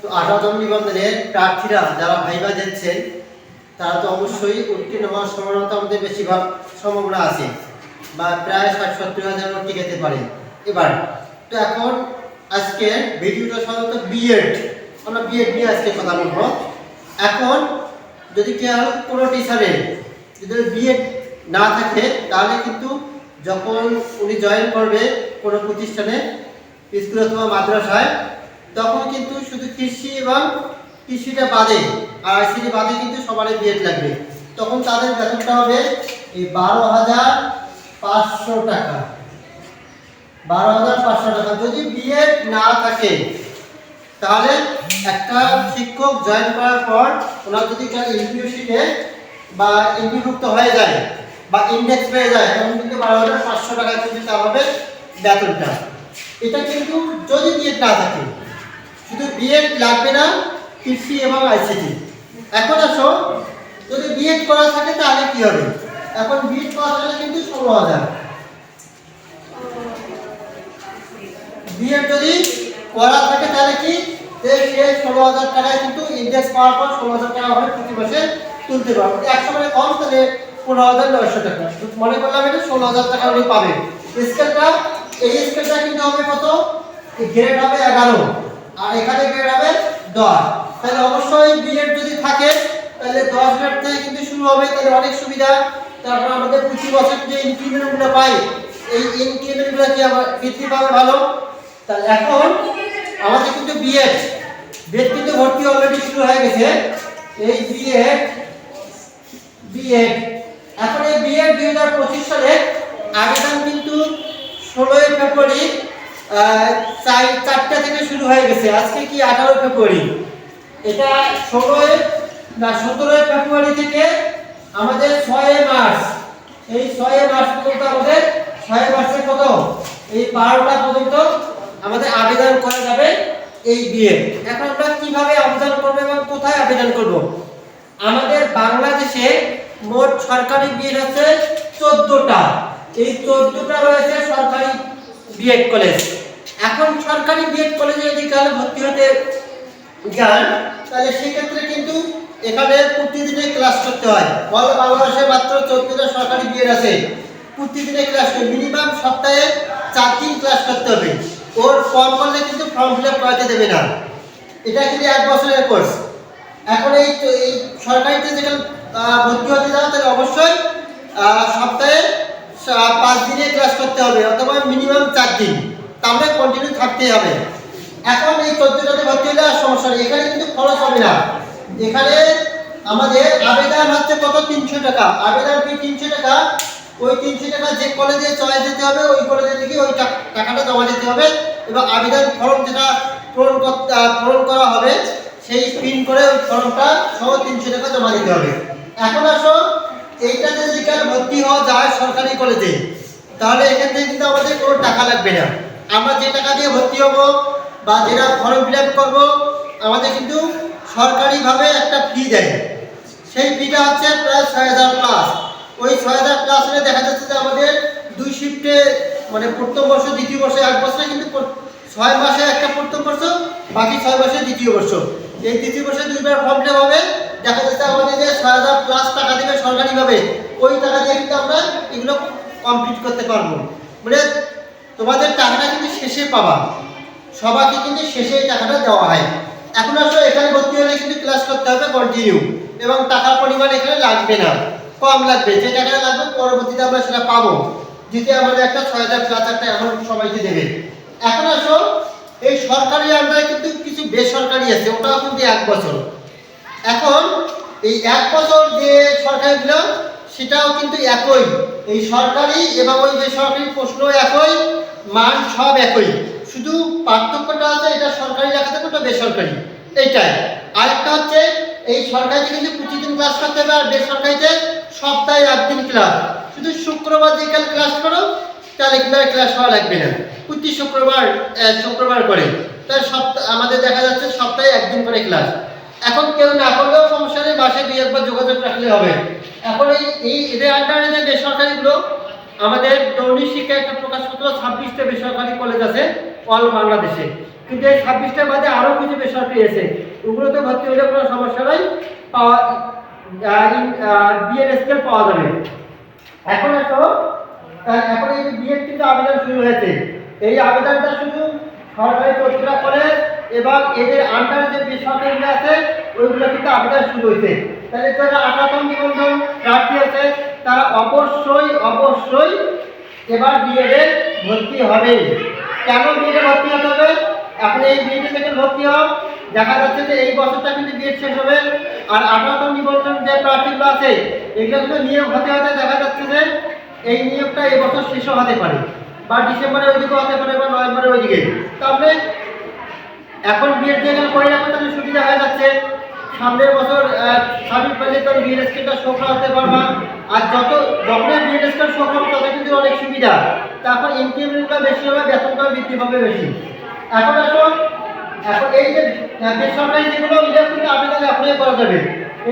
তো আঠারোতম নিবন্ধনের প্রার্থীরা যারা ভাইবা দিচ্ছেন তারা তো অবশ্যই উত্তীর্ণ হওয়ার সম্ভাবনা আমাদের বেশিরভাগ সম্ভাবনা আছে বা প্রায় ষাট সত্তর হাজার টিকাতে পারে। এবার, তো এখন আজকে ভিডিওটা সাধারণত বিএড আমরা বিএড নিয়ে আজকে কথা বলব। এখন যদি কেউ কোনো টিচারের যদি বিএড না থাকে, তাহলে কিন্তু যখন উনি জয়েন করবে কোনো প্রতিষ্ঠানে, স্কুল অথবা মাদ্রাসায় তখন কিন্তু শুধু কৃষি এবং কৃষিটা বাদে, আর আইসিটি বাদে কিন্তু সবারই বিএড লাগবে। তখন তাদের বেতনটা হবে এই বারো হাজার পাঁচশো টাকা। বারো হাজার পাঁচশো টাকা। যদি বিএড না থাকে, তাহলে একটা শিক্ষক জয়েন করার পর ওনার যদি ইউনিভার্সিটিতে বা ইন্ডিভুক্ত হয়ে যায় বা ইন্ডেক্স পেয়ে যায়, তখন কিন্তু বারো হাজার পাঁচশো টাকা কিন্তু তার হবে বেতনটা। এটা কিন্তু যদি বিএড না থাকে বিএড লাগবে না কৃষি এবং আইসিটি এখন আসো, যদি বিএড করা থাকে তাহলে কি হবে? এখন বিএড করা থাকলে কিন্তু ষোলো হাজার। বিএড যদি করা থাকে তাহলে কি? সে ষোলো হাজার টাকায় কিন্তু ইন্ডেক্স পাওয়ার পর ষোলো হাজার টাকা হবে প্রতি মাসে তুলতে পারবে একশো মানে কম, তাহলে পনেরো হাজার নয়শো টাকা। মনে করলাম এটা ষোলো হাজার টাকা উনি পাবেন। স্কেলটা এই স্কেলটা কিন্তু হবে কত? গ্রেড হবে এগারো। আর এখানে হবে দশ। তাহলে অবশ্যই বিএড যদি থাকে, তাহলে দশ গ্রেড থেকে কিন্তু শুরু হবে, তাহলে অনেক সুবিধা। তারপর আমাদের প্রতি বছর যে ইনক্রিমেন্টগুলো পাই, এই ইনক্রিমেন্টগুলো কি আবার বৃদ্ধি পাবে ভালো? তাহলে এখন আমাদের কিন্তু বিএড বিএড কিন্তু ভর্তি অলরেডি শুরু হয়ে গেছে। এই বিএড বিএড। এখন এই বিএড দুই হাজার পঁচিশ সালে আবেদন কিন্তু ষোলোই ফেব্রুয়ারি চার- চারটা থেকে শুরু হয়ে গেছে। আজকে কি আঠারো ফেব্রুয়ারি? এটা ষোলোই না, সতেরোই ফেব্রুয়ারি থেকে আমাদের ছয় মার্চ। এই ছয় মার্চ পর্যন্ত আমাদের ছয় মার্চের কত? এই বারোটা পর্যন্ত আমাদের আবেদন করা যাবে এই বিয়ে। এখন আমরা কীভাবে আবেদন করব এবং কোথায় আবেদন করব? আমাদের বাংলাদেশে মোট সরকারি বিএড হচ্ছে চোদ্দটা। এই চোদ্দটা রয়েছে সরকারি বিএড কলেজ। এখন সরকারি বিএড কলেজে যদি কাল ভর্তি হতে যান, তাহলে সেক্ষেত্রে কিন্তু এখানে প্রতিদিনে ক্লাস করতে হয়। অল বাংলাদেশে মাত্র চোদ্দটা সরকারি বিএড আছে। প্রতিদিনে ক্লাস করতে মিনিমাম সপ্তাহে চার দিন ক্লাস করতে হবে। ওর ফর্ম করলে কিন্তু ফর্ম ফিল আপ করাতে দেবে না। এটা কিন্তু এক বছরের কোর্স এখন এই এই সরকারিতে যেখানে ভর্তি হতে যাও, তাহলে অবশ্যই সপ্তাহে পাঁচ দিনে ক্লাস করতে হবে। অথবা মিনিমাম চার দিন তাহলে কন্টিনিউ থাকতেই হবে। এখন এই চোদ্দটাতে ভর্তি হলে আর সমস্যা নেই। এখানে কিন্তু খরচ হবে না। এখানে আমাদের আবেদন হচ্ছে কত? তিনশো টাকা। আবেদন ফি তিনশো টাকা। ওই তিনশো টাকা যে কলেজে চলে যেতে হবে, ওই কলেজে থেকে ওই টাকাটা জমা দিতে হবে। এবং আবেদন ফর্ম যেটা পূরণ করতে পূরণ করা হবে, সেই প্রিন্ট করে ওই ফর্মটা সহ তিনশো টাকা জমা দিতে হবে। এখন আসো এইটাতে যদি ভর্তি হওয়া যায় সরকারি কলেজে তাহলে এখান থেকে কিন্তু আমাদের কোনো টাকা লাগবে না। আমরা যে টাকা দিয়ে ভর্তি হব বা যেটা ফর্ম ফিল আপ করব, আমাদের কিন্তু সরকারিভাবে একটা ফি দেয়। সেই ফিটা হচ্ছে প্রায় ছয় হাজার প্লাস ওই ছয় হাজার প্লাস হলে দেখা যাচ্ছে যে আমাদের দুই শিফটে মানে প্রথম বর্ষ দ্বিতীয় বর্ষে এক বছরে কিন্তু ছয় মাসে একটা প্রথম বর্ষ বাকি ছয় মাসে দ্বিতীয় বর্ষ এই দ্বিতীয় বর্ষে দুইবার ফর্ম ফিল হবে, দেখা যাচ্ছে আমাদের যে ছয় হাজার প্লাস টাকা দেবে সরকারিভাবে। ওই টাকা দিয়ে কিন্তু আমরা এগুলো কমপ্লিট করতে পারব। মানে তোমাদের টাকাটা কিন্তু শেষে পাবা। সবাইকে কিন্তু শেষে এই টাকাটা দেওয়া হয়। এখন আসলে এখানে ভর্তি হলে কিন্তু ক্লাস করতে হবে কন্টিনিউ এবং টাকার পরিমাণ এখানে লাগবে না, কম লাগবে। যে টাকাটা লাগবে পরবর্তীতে আমরা সেটা পাবো। যেতে আমাদের একটা ছয় হাজার ক্লাস টাকা এখন সবাইকে দেবে। এখন আসো, এই সরকারি আন্ডারে কিন্তু কিছু বেসরকারি আছে, ওটাও কিন্তু এক বছর। এখন এই এক বছর যে সরকারিগুলো, সেটাও কিন্তু একই। এই সরকারি এবং ওই বেসরকারি প্রশ্ন একই। মান সব একই। শুধু পার্থক্যটা আছে এটা সরকারি লেখাতে ওটা বেসরকারি। এইটাই। আরেকটা হচ্ছে, এই সরকারিতে কিন্তু প্রতিদিন ক্লাস করতে হবে আর বেসরকারিতে সপ্তাহে একদিন ক্লাস শুধু শুক্রবার যেকাল ক্লাস করো, তাহলে কিন্তু ক্লাস হওয়া লাগবে না। প্রতি শুক্রবার শুক্রবার করে। তাই সপ্তাহ আমাদের দেখা যাচ্ছে সপ্তাহে একদিন করে ক্লাস এখন কেউ না করলেও সমস্যা নেই, মাসে দুই একবার যোগাযোগ রাখলে হবে। এখন এই এই এদের আন্ডারে যে বেসরকারিগুলো আমাদের দৈনিক শিক্ষা একটা প্রকাশ পত্র ছাব্বিশটা বেসরকারি কলেজ আছে অল বাংলাদেশে। কিন্তু এই ছাব্বিশটা বাদে আরও কিছু বেসরকারি আছে। ওগুলোতে ভর্তি হলে কোনো সমস্যা নাই, পাওয়া বিএড স্কেল পাওয়া যাবে। এখন আসো এখন এই বিএড কিন্তু আবেদন শুরু হয়েছে। এই আবেদনটা শুধু সরকারি তথ্যরা করে এবং এদের আন্ডারে যে বেসরকারিগুলো আছে, ওইগুলো কিন্তু আবেদন শুরু হয়েছে। তাহলে যারা নিবন্ধন প্রার্থী আছে? তারা অবশ্যই অবশ্যই এবার বিএডে ভর্তি হবে। কেন বিএডে ভর্তি হতে হবে? এখন এই বিএডে থেকে ভর্তি হন, দেখা যাচ্ছে যে এই বছরটা কিন্তু বিএড শেষ হবে। আর আঠারোতম নিবন্ধন যে প্রার্থীগুলো আছে, এগুলো কিন্তু নিয়োগ হতে হতে দেখা যাচ্ছে যে এই নিয়োগটা এবছর শেষও হতে পারে বা ডিসেম্বরের ওইদিকে হতে পারে বা নভেম্বরের ওইদিকে তাহলে এখন বিয়ের যেখানে করে রাখবে তাহলে সুবিধা হয়ে যাচ্ছে। সামনের বছর ছাব্বিশ পাইলে তোর বিয়ের স্কেলটা শো করাতে পারবা। আর যত যখনই বিয়ের স্কেল শো করবে তত কিন্তু অনেক সুবিধা। তারপর ইনক্রিমেন্টটা বেশি হবে বেতনটা বৃদ্ধি পাবে বেশি। এখন আসুন এখন এই যে বেসরকারি যেগুলো এটা কিন্তু আবেদন অ্যাপ্লাই করা যাবে।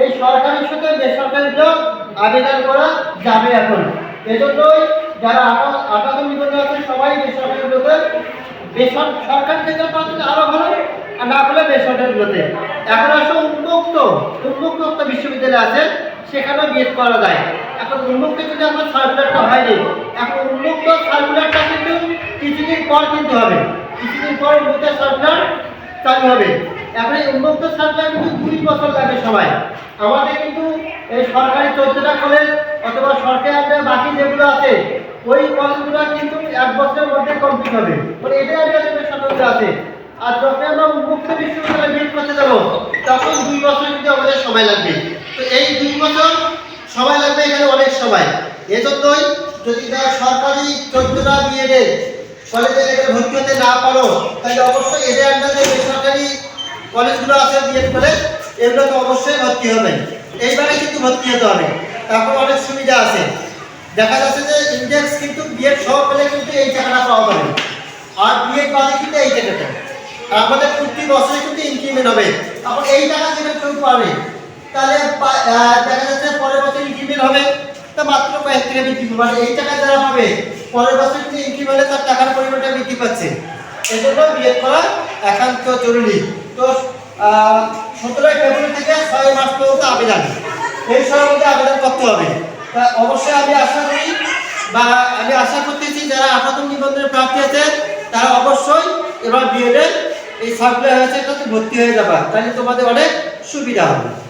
এই সরকারির সাথে বেসরকারিগুলো আবেদন করা যাবে এখন। এজন্যই যারা আটা আটাতম নিবন্ধন আছে, সবাই বেসরকারিগুলোতে বেসর, সরকারি থেকে পাচ্ছেন আরও ভালো না হলে বেসরকারিগুলোতে এখন আসলে উন্মুক্ত উন্মুক্ত একটা বিশ্ববিদ্যালয় আছে, সেখানেও বিএড করা যায়। এখন উন্মুক্ত যদি আমার সার্কুলারটা হয়নি, এখন উন্মুক্ত সার্কুলারটা কিন্তু কিছুদিন পর কিনতে হবে। কিছুদিন পর উন্মুক্ত সার্কুলার চালু হবে। এখন এই উন্মুক্ত সার্কুলার কিন্তু দুই বছর লাগে সবাই। আমাদের কিন্তু এই সরকারি চোদ্দটা কলেজ অথবা সরকারি বাকি যেগুলো আছে, ওই কলেজগুলো কিন্তু এক বছরের মধ্যে কমপ্লিট হবে। মানে এটাই আমাদের স্বাতন্ত্র আছে আর যখন আমরা উন্মুক্ত বিশ্ববিদ্যালয়ে বিয়ে করতে যাব, তখন দুই বছর কিন্তু আমাদের সময় লাগবে। তো এই দুই বছর সময় লাগবে এখানে অনেক সময়। এজন্যই যদি তারা সরকারি চোদ্দটা বিএডে কলেজে এখানে ভর্তি হতে না পারো, তাহলে অবশ্যই এদের আন্ডারে বেসরকারি কলেজগুলো আছে বিএড কলেজ এগুলোতে অবশ্যই ভর্তি হবে। এইবারে কিন্তু ভর্তি হতে হবে। তারপর অনেক সুবিধা আছে। দেখা যাচ্ছে যে ইন্ডেক্স কিন্তু বিএড সহ পেলে কিন্তু এই টাকাটা পাওয়া যাবে। আর বিএড বাদে কিন্তু এই টাকাটা। আমাদের প্রতি বছরে কিন্তু ইনক্রিমেন্ট হবে। তখন এই টাকা যেটা কেউ পাবে, তাহলে দেখা যাচ্ছে পরের বছর ইনক্রিমেন্ট হবে। তা মাত্র কয়েক টাকা বৃদ্ধি পাবে মানে এই টাকা যারা পাবে, পরের বছর কিন্তু ইনক্রিমেন্টে তার টাকার পরিমাণটা বৃদ্ধি পাচ্ছে। এই জন্য বিএড করা একান্ত জরুরি। তো সতেরোই ফেব্রুয়ারি থেকে ছয় মাস পর্যন্ত আবেদন। এই সময়ের মধ্যে আবেদন করতে হবে। তা অবশ্যই আমি আশা করি, বা আমি আশা করতেছি, যারা আঠারোতম নিবন্ধনের প্রার্থী আছে তারা অবশ্যই এবার বিএডে এই সাপ্লাই হয়েছে এটাতে ভর্তি হয়ে যাবা। তাহলে তোমাদের অনেক সুবিধা হবে।